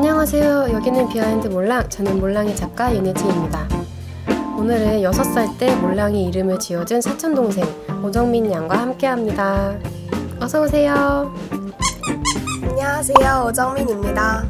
안녕하세요. 여기는 비하인드 몰랑. 저는 몰랑의 작가 윤혜진입니다. 오늘은 6살 때 몰랑이 이름을 지어준 사촌동생 오정민 양과 함께 합니다. 어서오세요. 안녕하세요, 오정민입니다.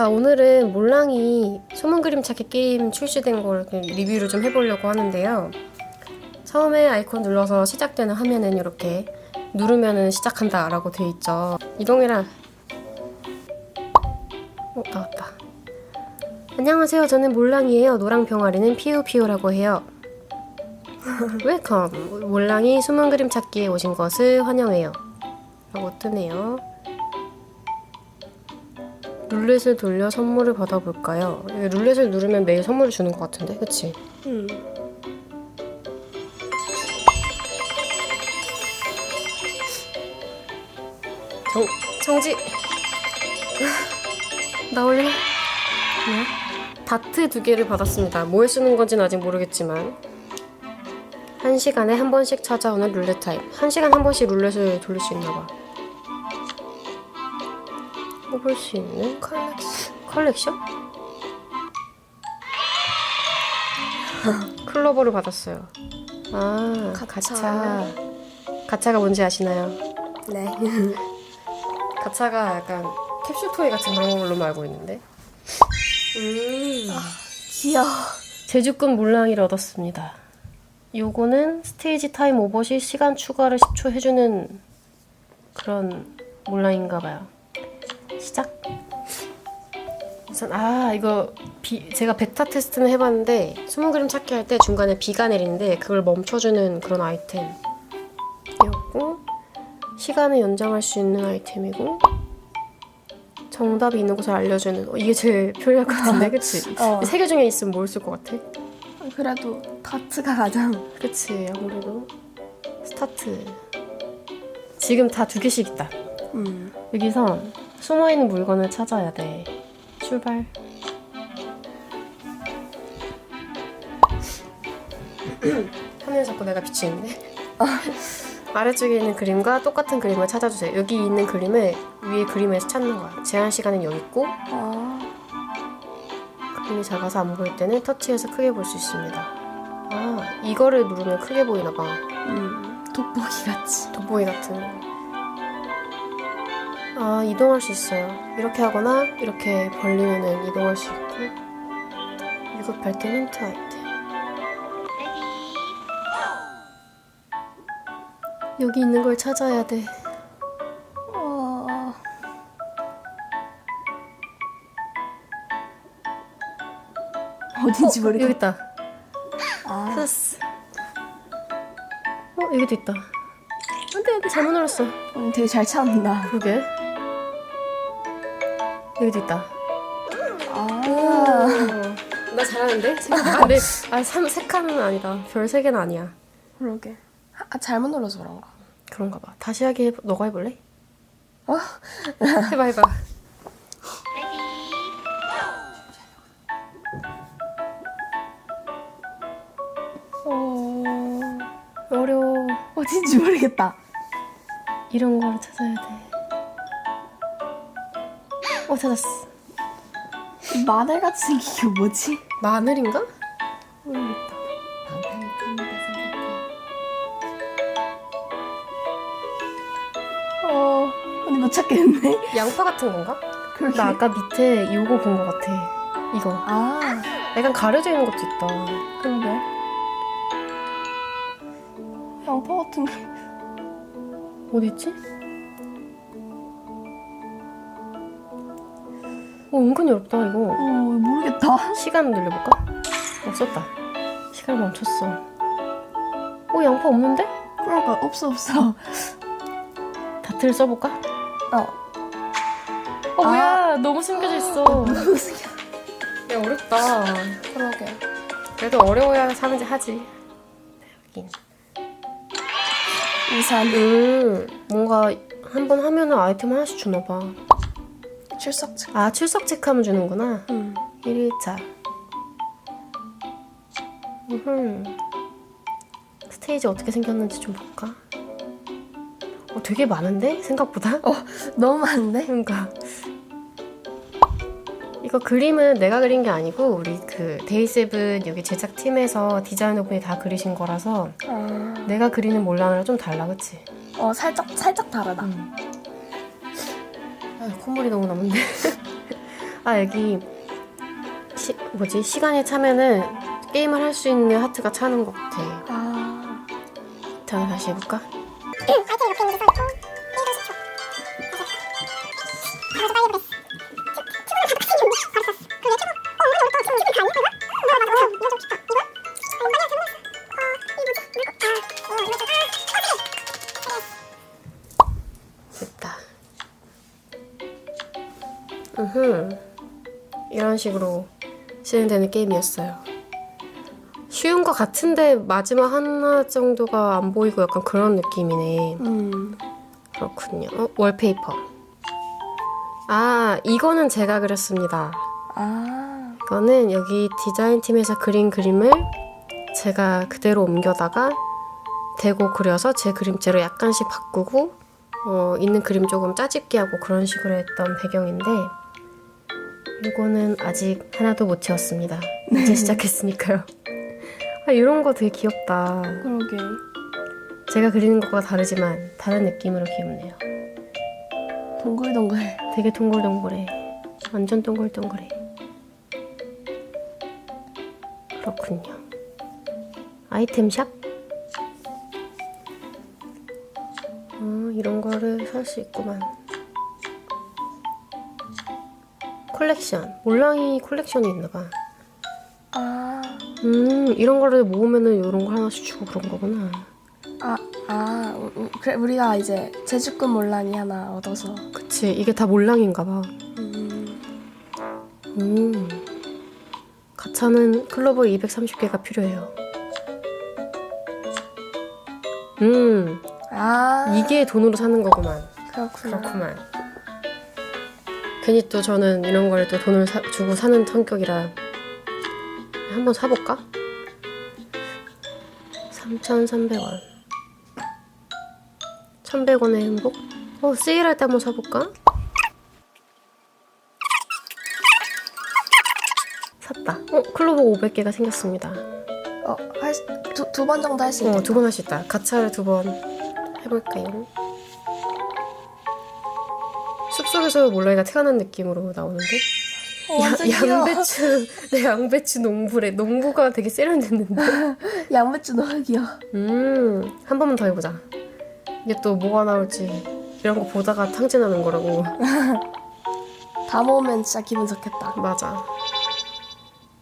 자, 오늘은 몰랑이 소문 그림 찾기 게임 출시된 걸 리뷰를 좀 해보려고 하는데요. 처음에 아이콘 눌러서 시작되는 화면은 이렇게 누르면은 시작한다 라고 돼 있죠. 이동해라. 어, 나왔다. 안녕하세요. 저는 몰랑이에요. 노랑 병아리는 피우피우라고 해요. 웰컴. 몰랑이 숨은 그림 찾기에 오신 것을 환영해요. 라고 뜨네요. 룰렛을 돌려 선물을 받아볼까요? 룰렛을 누르면 매일 선물을 주는 것 같은데, 그치? 음. 정, 정지! 나올래? 뭐야? 다트 두 개를 받았습니다. 뭐에 쓰는 건지는 아직 모르겠지만. 한 시간에 한 번씩 찾아오는 룰렛 타임. 한 시간 한 번씩 룰렛을 돌릴 수 있나 봐. 뽑을 수 있는 컬렉션? 컬렉션? 클로버를 받았어요. 아, 가차. 가차. 가차가 뭔지 아시나요? 네. 가차가 약간 캡슐 토이 같은 그런 걸로 알고 있는데. 음. 귀여워. 제주꾼 몰랑이를 얻었습니다. 요거는 스테이지 타임 오버 시 시간 추가를 10초 해주는 그런 몰랑인가 봐요. 우선 아 이거 비, 제가 베타 테스트는 해봤는데 숨은 그림 찾기 할 때 중간에 비가 내리는데 그걸 멈춰주는 그런 아이템이었고 시간을 연장할 수 있는 아이템이고 정답이 있는 곳을 알려주는 어, 이게 제일 편리할 것 같은데 그치? 어. 세개 중에 있으면 뭘 쓸 것 같아? 그래도 다트가 가장. 그치 아무래도 스타트 지금 다 두 개씩 있다 음. 여기서 숨어있는 물건을 찾아야 돼 출발 화면 자꾸 내가 비치는데 아래쪽에 있는 그림과 똑같은 그림을 찾아주세요 여기 있는 그림을 위에 그림에서 찾는 거야 제한 시간은 여기 있고 아. 그림이 작아서 안 보일 때는 터치해서 크게 볼 수 있습니다 아 이거를 누르면 크게 보이나 봐 음. 돋보기 같이. 돋보기 같은 아 이동할 수 있어요. 이렇게 하거나 이렇게 벌리면은 이동할 수 있고. 위급할 때 힌트 아이템 여기 있는 걸 찾아야 돼. 어. 어딘지 어, 모르겠. 여기 있다. 아. 찾았어 어 여기도 있다. 안돼 안돼 잘못 눌렀어. 오늘 되게 잘 찾는다. 그러게 여기도 있다 아. 나 잘하는데? 아, 네. 아, 3, 세 칸은 아니다. 별 세 개는 아니야. 그러게. 아, 잘못 눌러서 그런가. 그런가 봐. 다시 하기 해, 너가 해볼래? 어? 해봐, 해봐. 어, 어려워. 어딘지 모르겠다. 이런 거를 찾아야 돼. 어, 찾았어. 이 마늘 같이 생긴 게 뭐지? 마늘인가? 모르겠다. 어. 근데 못 찾겠네. 양파 같은 건가? 그러게. 나 아까 밑에 요거 본거 같아. 이거. 아. 약간 가려져 있는 것도 있다. 그러게. 양파 같은 게. 어디 있지? 어, 은근히 어렵다, 이거. 어, 모르겠다. 시간 늘려볼까? 없었다. 시간 멈췄어. 어, 양파 없는데? 그러니까 없어 없어. 다트를 써볼까? 어. 어, 뭐야. 너무 숨겨져 있어. 무슨 야, 어렵다. 그러게. 그래도 어려워야 사는지 하지. 여긴. 우산. 음, 뭔가 한 번 하면은 아이템 하나씩 주나 봐. 출석 책. 아 출석 체크하면 주는구나. 음. 1일차. 음. 스테이지 어떻게 생겼는지 좀 볼까? 어, 되게 많은데 생각보다. 어 너무 많네. 그러니까 이거 그림은 내가 그린 게 아니고 우리 그 데이세븐 여기 제작팀에서 디자이너분이 다 그리신 거라서 아, 내가 그리는 몰랑이랑 좀 달라, 그치? 어 살짝 살짝 다르다. 음. 아, 콧물이 너무 나는데. 아 여기 시, 뭐지 시간이 차면은 게임을 할 수 있는 하트가 차는 것 같아. 아자 다시 해볼까? 됐 식으로 진행되는 게임이었어요. 쉬운 것 같은데 마지막 하나 정도가 안 보이고 약간 그런 느낌이네. 음. 그렇군요. 어, 월페이퍼. 아, 이거는 제가 그렸습니다. 아 이거는 여기 디자인 팀에서 그린 그림을 제가 그대로 옮겨다가 대고 그려서 제 그림체로 약간씩 바꾸고 어, 있는 그림 조금 짜집기 하고 그런 식으로 했던 배경인데 이거는 아직 하나도 못 채웠습니다. 이제 시작했으니까요. 아, 이런 거 되게 귀엽다. 그러게. 제가 그리는 것과 다르지만 다른 느낌으로 귀엽네요. 동글동글. 되게 동글동글해. 완전 동글동글해. 그렇군요. 아이템 샵? 어, 이런 거를 살 수 있구만. 콜렉션. 몰랑이 콜렉션이 있나봐. 아. 음, 이런 거를 모으면은 이런 거 하나씩 주고 그런 거구나. 아, 아, 그래 우리가 이제 제주꾼 몰랑이 하나 얻어서. 그치, 이게 다 몰랑인가 봐. 음, 음. 가차는 클로버 230개가 필요해요. 음, 아, 이게 돈으로 사는 거구만. 그렇구나. 그렇구만. 괜히 또 저는 이런 걸 또 돈을 사- 주고 사는 성격이라 한번 사볼까? 3,300원. 1,100원의 행복? 어, 세일할 때 한번 사볼까? 샀다. 어, 클로버 500개가 생겼습니다. 어, 두두 번 정도 할수 어, 있겠다. 두번 할 수 있다. 가차를 두 번 해볼까요? 숲속에서 몰라이가 태어난 느낌으로 나오는데? 어, 완전 야, 귀여워. 양배추, 내 양배추 농부래. 농부가 되게 세련됐는데? 양배추 너무 귀여워. 음, 한 번만 더 해보자. 이게 또 뭐가 나올지 이런 거 보다가 탕진하는 거라고. 다 모으면 진짜 기분 좋겠다. 맞아.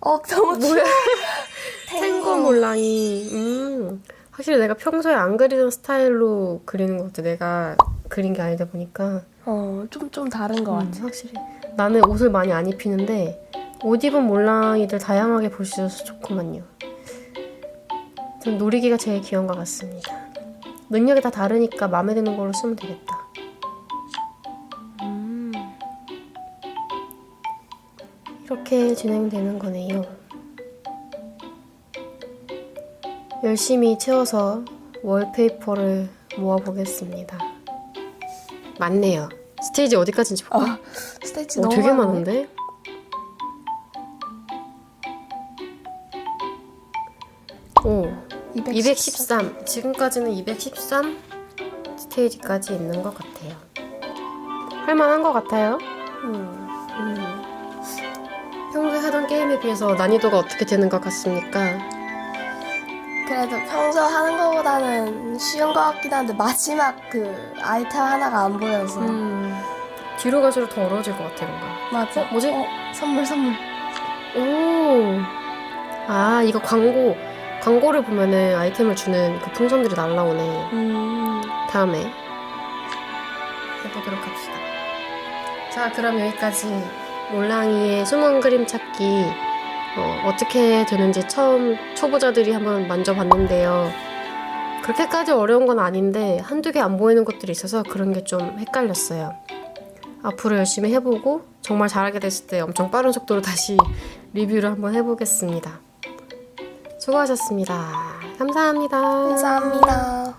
어, 너무 뭐야? 탱고. 탱고 몰랑이. 음, 확실히 내가 평소에 안 그리던 스타일로 그리는 것 같아. 내가 그린 게 아니다 보니까. 어, 좀 좀 다른 것 음, 같아. 확실히 나는 옷을 많이 안 입히는데 옷 입은 몰랑이들 다양하게 볼 수 있어서 좋구만요. 전 놀이기가 제일 귀여운 것 같습니다. 능력이 다 다르니까 마음에 드는 걸로 쓰면 되겠다. 음. 이렇게 진행되는 거네요. 열심히 채워서 월페이퍼를 모아보겠습니다. 많네요. 스테이지 어디까지인지 볼까? 어, 스테이지 어, 너무 되게 많네. 많은데? 오, 213. 지금까지는 213 스테이지까지 있는 것 같아요. 할만한 것 같아요. 음, 음. 평소에 하던 게임에 비해서 난이도가 어떻게 되는 것 같습니까? 그래도 평소 하는 거보다는 쉬운 것 같긴 한데 마지막 그 아이템 하나가 안 보여서. 음, 뒤로 갈수록 더 어려워질 것 같아, 뭔가. 맞아. 어, 뭐지? 어, 선물 선물. 오, 아, 이거 광고. 광고를 보면은 아이템을 주는 그 풍선들이 날라오네. 음, 다음에 해보도록 합시다. 자, 그럼 여기까지 몰랑이의 숨은 그림 찾기 어, 떻게 되는지 처음 초보자들이 한번 만져봤는데요. 그렇게까지 어려운 건 아닌데 한두 개 안 보이는 것들이 있어서 그런 게 좀 헷갈렸어요. 앞으로 열심히 해보고 정말 잘하게 됐을 때 엄청 빠른 속도로 다시 리뷰를 한번 해보겠습니다. 수고하셨습니다. 감사합니다. 감사합니다.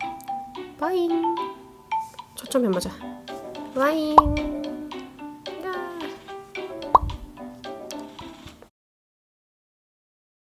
빠잉. 초점 해보자. 빠잉.